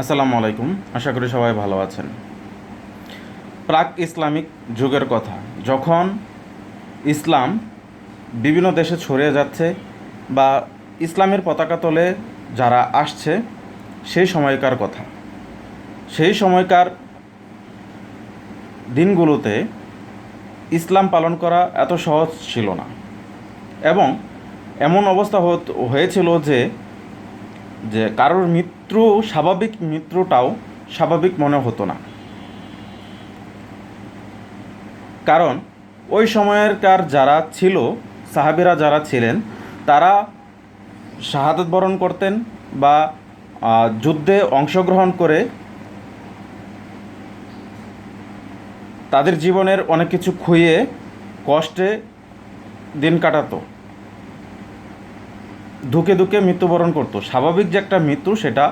আসসালামু আলাইকুম। আশা করি সবাই ভালো আছেন। প্রাক ইসলামিক যুগের কথা। যখন ইসলাম বিভিন্ন দেশে ছড়িয়ে যাচ্ছে বা ইসলামের পতাকা তলে যারা আসছে, সেই সময়কার কথা। সেই সময়কার দিনগুলোতে ইসলাম পালন করা এত সহজ ছিল না। এবং এমন অবস্থা হয়েছিল যে যে কারোর মৃত্যু স্বাভাবিক মৃত্যুটাও স্বাভাবিক মনে হতো না। কারণ ওই সময়েরকার যারা ছিল, সাহাবিরা যারা ছিলেন, তারা শাহাদত বরণ করতেন বা যুদ্ধে অংশগ্রহণ করে তাদের জীবনের অনেক কিছু খুইয়ে কষ্টে দিন কাটাতো। ধুকে ধুকে মৃত্যুবরণ করতো। স্বাভাবিক যে একটা মৃত্যু সেটা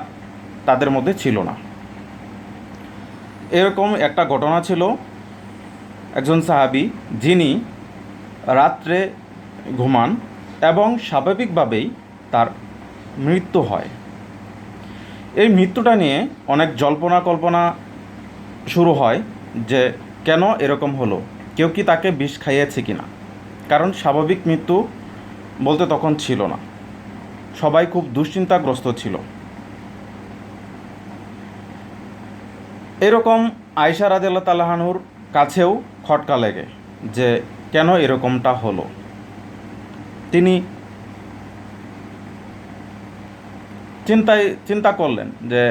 তাদের মধ্যে ছিল না। এরকম একটা ঘটনা ছিল একজন সাহাবি, যিনি রাত্রে ঘুমান এবং স্বাভাবিকভাবেই তার মৃত্যু হয়। এই মৃত্যুটা নিয়ে অনেক জল্পনা কল্পনা শুরু হয় যে কেন এরকম হলো, কেউ কি তাকে বিষ খাইয়েছে কি না কারণ স্বাভাবিক মৃত্যু বলতে তখন ছিল না। সবাই খুব দুশ্চিন্তাগ্রস্ত ছিল। এরকম আয়সা রাদিল্লা তালাহানুর কাছেও খটকা লেগে যে কেন এরকমটা হলো। তিনি চিন্তায়, চিন্তা করলেন যে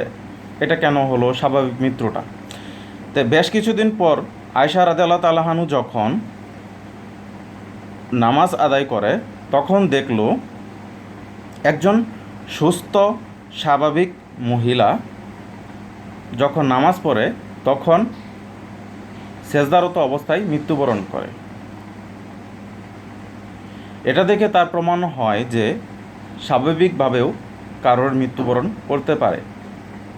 এটা কেন হলো, স্বাভাবিক মৃত্যুটা। তো বেশ কিছুদিন পর আয়সা রাদিল্লা তালাহানু যখন নামাজ আদায় করে, তখন দেখল একজন সুস্থ, স্বাভাবিক মহিলা যখন নামাজ পড়ে, তখন সেজদারত অবস্থায় মৃত্যুবরণ করে। এটা দেখে তার প্রমাণ হয় যে স্বাভাবিকভাবেও কারোর মৃত্যুবরণ করতে পারে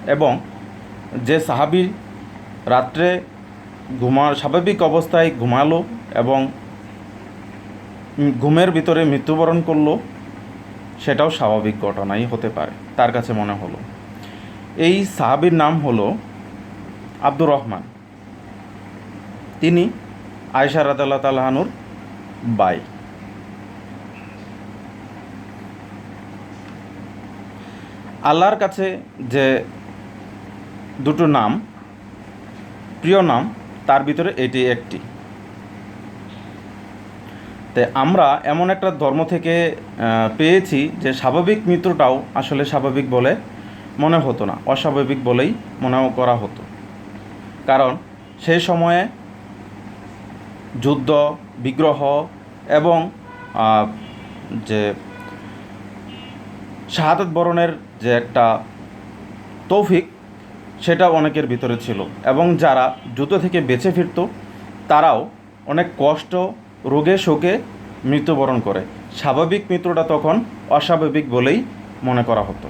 এবং যে সাহাবি রাত্রে ঘুমা, স্বাভাবিক অবস্থায় ঘুমালো এবং ঘুমের ভিতরে মৃত্যুবরণ করল সেটাও স্বাভাবিক ঘটনাই হতে পারে, তার কাছে মনে হলো। এই সাহাবির নাম হলো আব্দুর রহমান। তিনি আয়সা রাদাল্লাহ তালাহানুর বাই আল্লাহর কাছে যে দুটো নাম, প্রিয় নাম, তার ভিতরে এটি একটি। তে আমরা এমন একটা ধর্ম থেকে পেয়েছি যে স্বাভাবিক মৃত্যুটাও আসলে স্বাভাবিক বলে মনে হতো না, অস্বাভাবিক বলেই মনে করা হতো। কারণ সেই সময়ে যুদ্ধ, বিগ্রহ এবং যে শাহাদত বরণের যে একটা তৌফিক সেটা অনেকের ভিতরে ছিল এবং যারা যুদ্ধ থেকে বেঁচে ফিরতো, তারাও অনেক কষ্ট রোগে শোকে মৃত্যুবরণ করে। স্বাভাবিক মৃত্যুটা তখন অস্বাভাবিক বলেই মনে করা হতো।